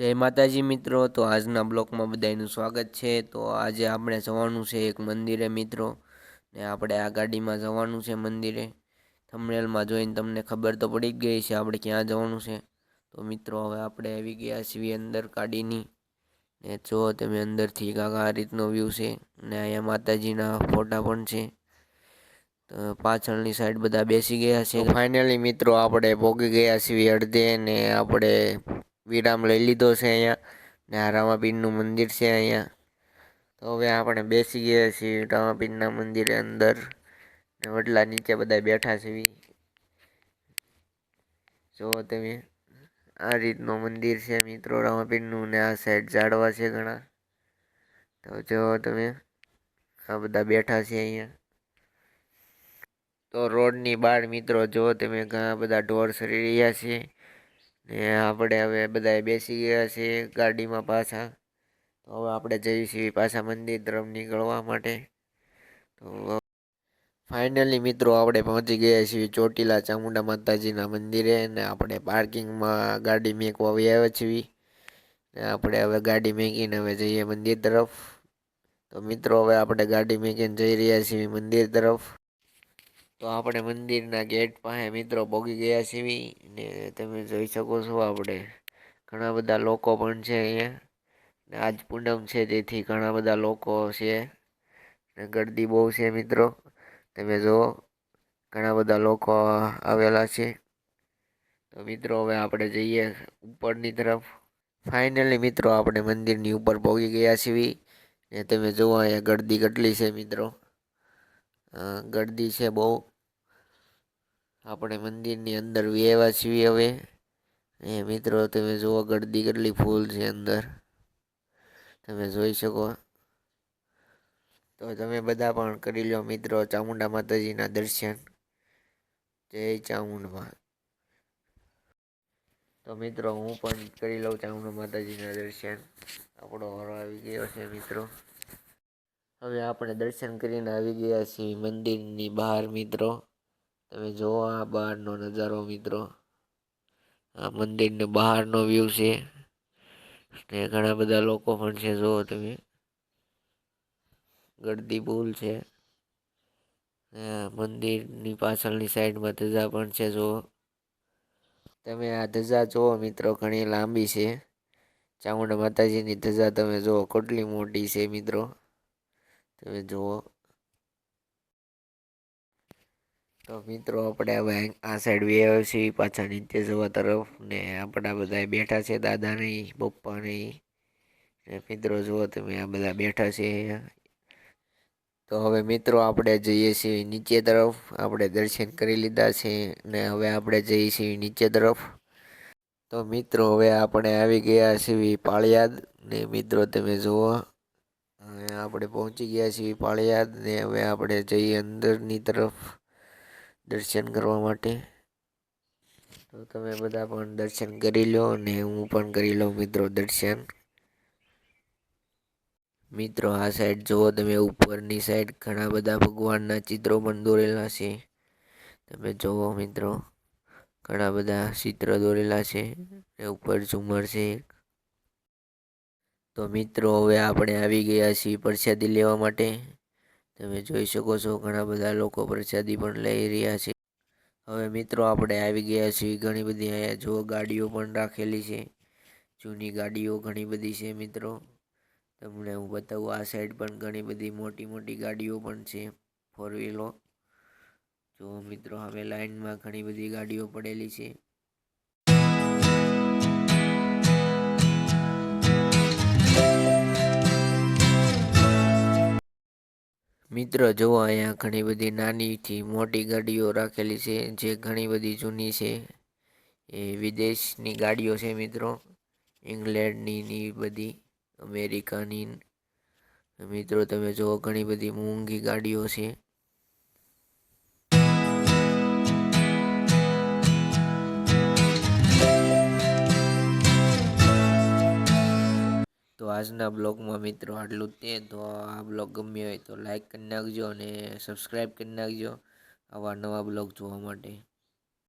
જય માતાજી મિત્રો, તો આજના બ્લોકમાં બધાનું સ્વાગત છે. તો આજે આપણે જવાનું છે એક મંદિરે મિત્રો, ને આપણે આ ગાડીમાં જવાનું છે મંદિરે. થમરેલમાં જોઈને તમને ખબર તો પડી જ ગઈ છે આપણે ક્યાં જવાનું છે. તો મિત્રો, હવે આપણે આવી ગયા છીએ અંદર ગાડીની, ને જો તમે અંદરથી કાકા આ રીતનો વ્યૂ છે, ને અહીંયા માતાજીના ફોટા પણ છે. તો પાછળની સાઈડ બધા બેસી ગયા છે. ફાઇનલી મિત્રો, આપણે પોગી ગયા છીએ અડધે ને આપણે વિરામ લઈ લીધો છે અહીંયા. ને આ રામાપીરનું મંદિર છે અહીંયા. તો હવે આપણે બેસી ગયા છીએ રામાપીરના મંદિરે અંદર. ને વડલા નીચે બધા બેઠા છે જુઓ તમે, આ રીતનું મંદિર છે મિત્રો રામાપીરનું ને આ સાઈડ ઝાડવા છે ઘણા. તો જુઓ તમે, આ બધા બેઠા છે અહીંયા. તો રોડની બહાર મિત્રો જુઓ તમે, ઘણા બધા ઢોર સરી રહ્યા છે. ને આપણે હવે બધાએ બેસી ગયા છીએ ગાડીમાં પાછા. તો હવે આપણે જઈએ છીએ પાછા મંદિર તરફ નીકળવા માટે. તો ફાઇનલી મિત્રો આપણે પહોંચી ગયા છીએ ચોટીલા ચામુંડા માતાજીના મંદિરે અને આપણે પાર્કિંગમાં ગાડી મેકવા આવ્યા છીએ. ને આપણે હવે ગાડી મેકીને હવે જઈએ મંદિર તરફ. તો મિત્રો હવે આપણે ગાડી મેકીને જઈ રહ્યા છીએ મંદિર તરફ. તો આપણે મંદિરના ગેટ પાસે મિત્રો પહોંચી ગયા છીએ ને તમે જોઈ શકો છો આપણે. ઘણા બધા લોકો પણ છે અહીંયા. ને આજ પૂનમ છે તેથી ઘણા બધા લોકો છે. ને ગરદી બહુ છે મિત્રો. તમે જુઓ, ઘણા બધા લોકો આવેલા છે. તો મિત્રો હવે આપણે જઈએ ઉપરની તરફ. ફાઇનલી મિત્રો આપણે મંદિરની ઉપર પહોંચી ગયા છીએ. ને તમે જુઓ અહીંયા ગરદી કેટલી છે મિત્રો. ગરદી છે બહુ. આપણે મંદિરની અંદર વ્યવા છીએ હવે. એ મિત્રો, તમે જુઓ ગરદી કેટલી ફૂલ છે અંદર. તમે જોઈ શકો. તો તમે બધા પણ કરી લો મિત્રો ચામુંડા માતાજીના દર્શન. જય ચામુંડમાં. તો મિત્રો, હું પણ કરી લઉં ચામુંડા માતાજીના દર્શન. આપણો હરો આવી ગયો છે મિત્રો. હવે આપણે દર્શન કરીને આવી ગયા છીએ મંદિરની બહાર, મિત્રો. તમે જુઓ આ બહારનો નજારો, મિત્રો. આ મંદિરને બહારનો વ્યૂ છે. ને ઘણા બધા લોકો પણ છે, જુઓ તમે. ગળદી પુલ છે. મંદિરની પાછળની સાઈડમાં ધજા પણ છે, જુઓ. તમે આ ધજા જુઓ, મિત્રો, ઘણી લાંબી છે. ચામુંડા માતાજીની ધજા તમે જુઓ, કેટલી મોટી છે, મિત્રો. તમે જુઓ. તો મિત્રો, આપણે હવે આ સાઈડ વ્યાવ છીએ પાછા નીચે જવા તરફ ને આપણા બધા બેઠા છે, દાદા નહીં, પપ્પા નહીં. ને મિત્રો, જુઓ તમે આ બધા બેઠા છે. તો હવે મિત્રો, આપણે જઈએ છીએ નીચે તરફ. આપણે દર્શન કરી લીધા છે ને હવે આપણે જઈએ છીએ નીચે તરફ. તો મિત્રો, હવે આપણે આવી ગયા છીએ પાળિયાદ ને મિત્રો, તમે જુઓ. આપણે પહોંચી ગયા છીએ પાળિયાદ ને હવે આપણે જઈએ અંદરની તરફ દર્શન કરવા માટે. તો તમે બધા પણ દર્શન કરી લો અને હું પણ કરી લઉં મિત્રો દર્શન. મિત્રો, આ સાઈડ જુઓ તમે, ઉપરની સાઈડ ઘણા બધા ભગવાનના ચિત્રો પણ દોરેલા છે. તમે જુઓ મિત્રો, ઘણા બધા ચિત્ર દોરેલા છે. ઉપર ઝુમર છે. તો મિત્રો, હવે આપણે આવી ગયા છીએ પ્રસાદી લેવા માટે. તમે જોઈ શકો છો, ઘણા બધા લોકો પ્રસાદી પણ લઈ રહ્યા છે. હવે મિત્રો, આપણે આવી ગયા છીએ ઘણી બધી, અહીંયા જો ગાડીઓ પણ રાખેલી છે. જૂની ગાડીઓ ઘણી બધી છે મિત્રો. તમને હું બતાવું, આ સાઈડ પણ ઘણી બધી મોટી મોટી ગાડીઓ પણ છે ફોર વ્હીલો જો મિત્રો હવે લાઈનમાં ઘણી બધી ગાડીઓ પડેલી છે. મિત્રો, જુઓ, અહીંયા ઘણી બધી નાનીથી મોટી ગાડીઓ રાખેલી છે, જે ઘણી બધી જૂની છે. એ વિદેશની ગાડીઓ છે મિત્રો. ઇંગ્લેન્ડની ની બધી, અમેરિકાની મિત્રો, તમે જુઓ, ઘણી બધી મોંઘી ગાડીઓ છે. આજના બ્લોગમાં મિત્રો આટલું તે. તો આ બ્લોગ ગમ્યો હોય તો લાઈક કરી નાખજો અને સબસ્ક્રાઈબ કરી નાખજો આવા નવા બ્લોગ જોવા માટે.